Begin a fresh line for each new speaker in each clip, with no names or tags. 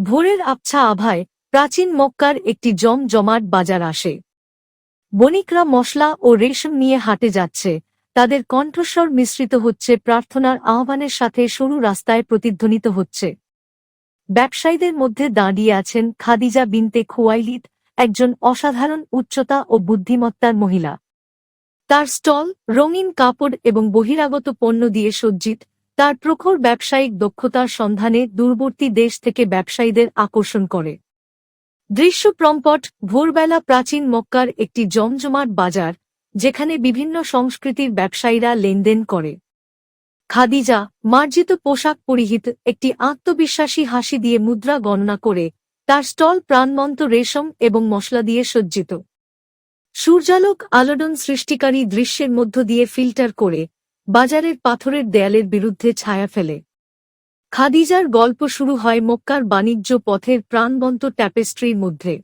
ভোরের আবছা আভায় প্রাচীন মক্কার একটি জমজমাট বাজার আসে। বণিকরা মশলা ও রেশম নিয়ে হাটে যাচ্ছে। তাদের কণ্ঠস্বর মিশ্রিত হচ্ছে, প্রার্থনার আহ্বানের সাথে সরু রাস্তায় প্রতিধ্বনিত হচ্ছে। ব্যবসায়ীদের মধ্যে দাঁড়িয়ে আছেন খাদিজা বিনতে খুয়াইলিদ, একজন অসাধারণ উচ্চতা ও বুদ্ধিমত্তার মহিলা। তার স্টল, রঙিন কাপড় এবং বহিরাগত পণ্য দিয়ে সজ্জিত। তার প্রখর ব্যবসায়িক দক্ষতার সন্ধানে দূরবর্তী দেশ থেকে ব্যবসায়ীদের আকর্ষণ করে। দৃশ্য প্রম্পট ভোরবেলা প্রাচীন মক্কার একটি জমজমাট বাজার, যেখানে বিভিন্ন সংস্কৃতির ব্যবসায়ীরা লেনদেন করে। খাদিজা, মার্জিত পোশাক পরিহিত একটি আত্মবিশ্বাসী হাসি দিয়ে মুদ্রা গণনা করে, তার স্টল প্রাণমন্ত রেশম এবং মশলা দিয়ে সজ্জিত। সূর্যালোক আলোড়ন সৃষ্টিকারী দৃশ্যের মধ্য দিয়ে ফিল্টার করে বাজারের পাথরের দেয়ালের বিরুদ্ধে ছায়া ফেলে। খাদিজার গল্প শুরু হয় মক্কার বাণিজ্য পথের প্রাণবন্ত ট্যাপেস্ট্রির মধ্যে।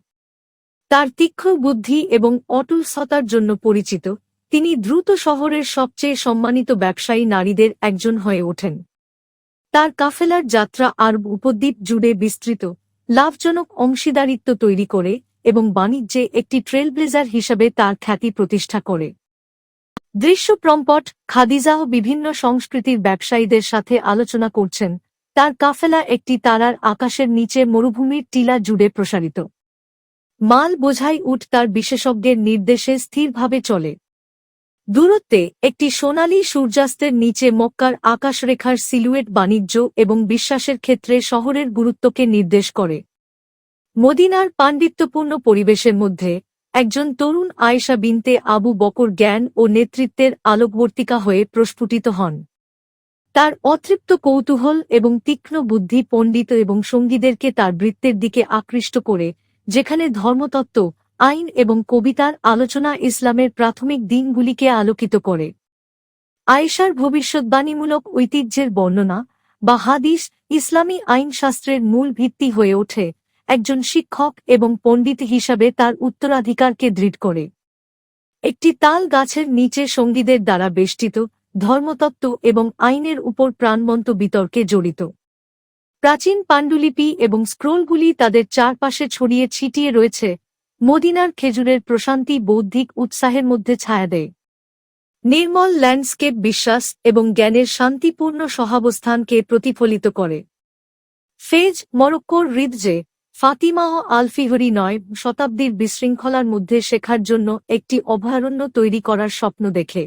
তার তীক্ষ্ণ বুদ্ধি এবং অটল সতার জন্য পরিচিত, তিনি দ্রুত শহরের সবচেয়ে সম্মানিত ব্যবসায়ী নারীদের একজন হয়ে ওঠেন। তার কাফেলার যাত্রা আরব উপদ্বীপ জুড়ে বিস্তৃত, লাভজনক অংশীদারিত্ব তৈরি করে এবং বাণিজ্যে একটি ট্রেলব্লেজার হিসাবে তার খ্যাতি প্রতিষ্ঠা করে। দৃশ্য প্রম্পট খাদিজাহ বিভিন্ন সংস্কৃতির ব্যবসায়ীদের সাথে আলোচনা করছেন। তার কাফেলা একটি তারার আকাশের নিচে মরুভূমির টিলা জুড়ে প্রসারিত। মাল বোঝাই উঠ তার বিশেষজ্ঞের নির্দেশে স্থিরভাবে চলে। দূরত্বে একটি সোনালী সূর্যাস্তের নিচে মক্কার আকাশরেখার সিলুয়েট বাণিজ্য এবং বিশ্বাসের ক্ষেত্রে শহরের গুরুত্বকে নির্দেশ করে। মদিনার পাণ্ডিত্যপূর্ণ পরিবেশের মধ্যে একজন তরুণ আয়েশা বিনতে আবু বকর জ্ঞান ও নেতৃত্বের আলোকবর্তিকা হয়ে প্রস্ফুটিত হন। তার অতৃপ্ত কৌতূহল এবং তীক্ষ্ণ বুদ্ধি পণ্ডিত এবং সঙ্গীদেরকে তার বৃত্তের দিকে আকৃষ্ট করে, যেখানে ধর্মতত্ত্ব, আইন এবং কবিতার আলোচনা ইসলামের প্রাথমিক দিনগুলিকে আলোকিত করে। আয়েশার ভবিষ্যৎবাণীমূলক ঐতিহ্যের বর্ণনা বা হাদিস ইসলামী আইনশাস্ত্রের মূল ভিত্তি হয়ে ওঠে। একজন শিক্ষক এবং পণ্ডিত হিসাবে তার উত্তরাধিকারকে দৃঢ় করে। একটি তাল গাছের নিচে সঙ্গীদের দ্বারা বেষ্টিত, ধর্মতত্ত্ব এবং আইনের উপর প্রাণবন্ত বিতর্কে জড়িত। প্রাচীন পাণ্ডুলিপি এবং স্ক্রোলগুলি তাদের চারপাশে ছড়িয়ে ছিটিয়ে রয়েছে, মদিনার খেজুরের প্রশান্তি বৌদ্ধিক উৎসাহের মধ্যে ছায়া দেয়। নির্মল ল্যান্ডস্কেপ বিশ্বাস এবং জ্ঞানের শান্তিপূর্ণ সহাবস্থানকে প্রতিফলিত করে। ফেজ, মরক্কোর হৃদজে ফাতিমা ও আলফিহরি নয়, শতাব্দীর বিশৃঙ্খলার মধ্যে শেখার জন্য একটি অভয়ারণ্য তৈরি করার স্বপ্ন দেখে।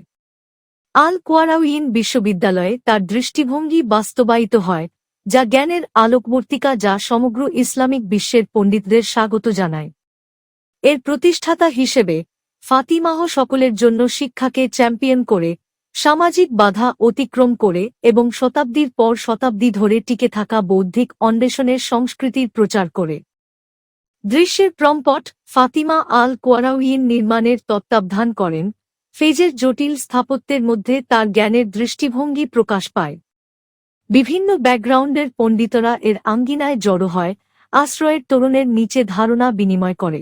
আল কোয়ারাউইন বিশ্ববিদ্যালয়ে তার দৃষ্টিভঙ্গি বাস্তবায়িত হয়, যা জ্ঞানের আলোকবর্তিকা যা সমগ্র ইসলামিক বিশ্বের পণ্ডিতদের স্বাগত জানায়। এর প্রতিষ্ঠাতা হিসেবে ফাতিমাহ সকলের জন্য শিক্ষাকে চ্যাম্পিয়ন করে সামাজিক বাধা অতিক্রম করে এবং শতাব্দীর পর শতাব্দী ধরে টিকে থাকা বৌদ্ধিক অন্বেষণের সংস্কৃতির প্রচার করে। দৃশ্যের প্রম্পট ফাতিমা আল কোয়ারাউইন নির্মাণের তত্ত্বাবধান করেন। ফেজের জটিল স্থাপত্যের মধ্যে তার জ্ঞানের দৃষ্টিভঙ্গি প্রকাশ পায়। বিভিন্ন ব্যাকগ্রাউন্ডের পণ্ডিতরা এর আঙ্গিনায় জড়ো হয়, আশ্রয়ের তরুণের নিচে ধারণা বিনিময় করে।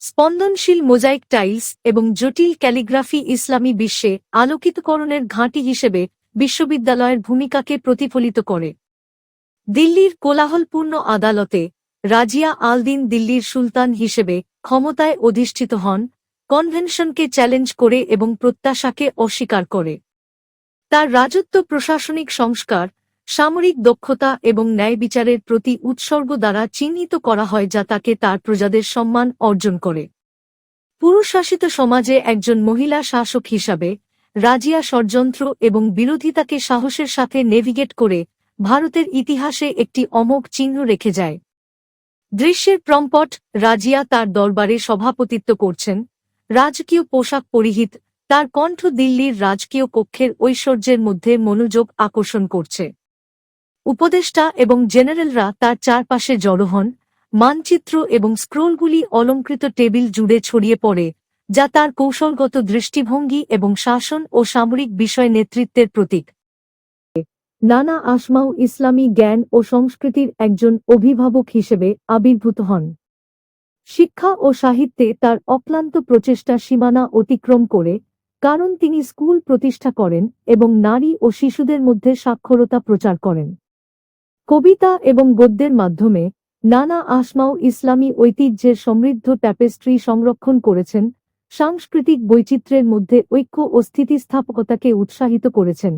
স্পন্দনশীল মোজাইক টাইলস এবং জটিল ক্যালিগ্রাফি ইসলামী বিশ্বে আলোকিতকরণের ঘাঁটি হিসেবে বিশ্ববিদ্যালয়ের ভূমিকাকে প্রতিফলিত করে। দিল্লির কোলাহলপূর্ণ আদালতে রাজিয়া আলদিন দিল্লির সুলতান হিসেবে ক্ষমতায় অধিষ্ঠিত হন, কনভেনশনকে চ্যালেঞ্জ করে এবং প্রত্যাশাকে অস্বীকার করে। তার রাজত্ব প্রশাসনিক সংস্কার সামরিক দক্ষতা এবং ন্যায় বিচারের প্রতি উৎসর্গ দ্বারা চিহ্নিত করা হয় যা তাকে তার প্রজাদের সম্মান অর্জন করে। পুরুষশাসিত সমাজে একজন মহিলা শাসক হিসাবে, রাজিয়া ষড়যন্ত্র এবং বিরোধিতাকে সাহসের সাথে নেভিগেট করে ভারতের ইতিহাসে একটি অমোঘ চিহ্ন রেখে যায়। দৃশ্যের প্রম্পট, রাজিয়া তার দরবারে সভাপতিত্ব করছেন, রাজকীয় পোশাক পরিহিত, তার কণ্ঠ দিল্লির রাজকীয় কক্ষের ঐশ্বর্যের মধ্যে মনোযোগ আকর্ষণ করছে। উপদেষ্টা এবং জেনারেলরা তার চারপাশে জড়ো হন, মানচিত্র এবং স্ক্রোলগুলি অলঙ্কৃত টেবিল জুড়ে ছড়িয়ে পড়ে, যা তার কৌশলগত দৃষ্টিভঙ্গি এবং শাসন ও সামরিক বিষয় নেতৃত্বের প্রতীক। নানা আসমাউ ইসলামী জ্ঞান ও সংস্কৃতির একজন অভিভাবক হিসেবে আবির্ভূত হন। শিক্ষা ও সাহিত্যে তার অক্লান্ত প্রচেষ্টা সীমানা অতিক্রম করে, কারণ তিনি স্কুল প্রতিষ্ঠা করেন এবং নারী ও শিশুদের মধ্যে সাক্ষরতা প্রচার করেন। কবিতা এবং গদ্যের মাধ্যমে নানা আসমাও ইসলামী ঐতিহ্যের সমৃদ্ধ ট্যাপেস্ট্রি সংরক্ষণ করেছেন, সাংস্কৃতিক বৈচিত্র্যের মধ্যে ঐক্য ও স্থিতিস্থাপকতাকে উৎসাহিত করেছেন।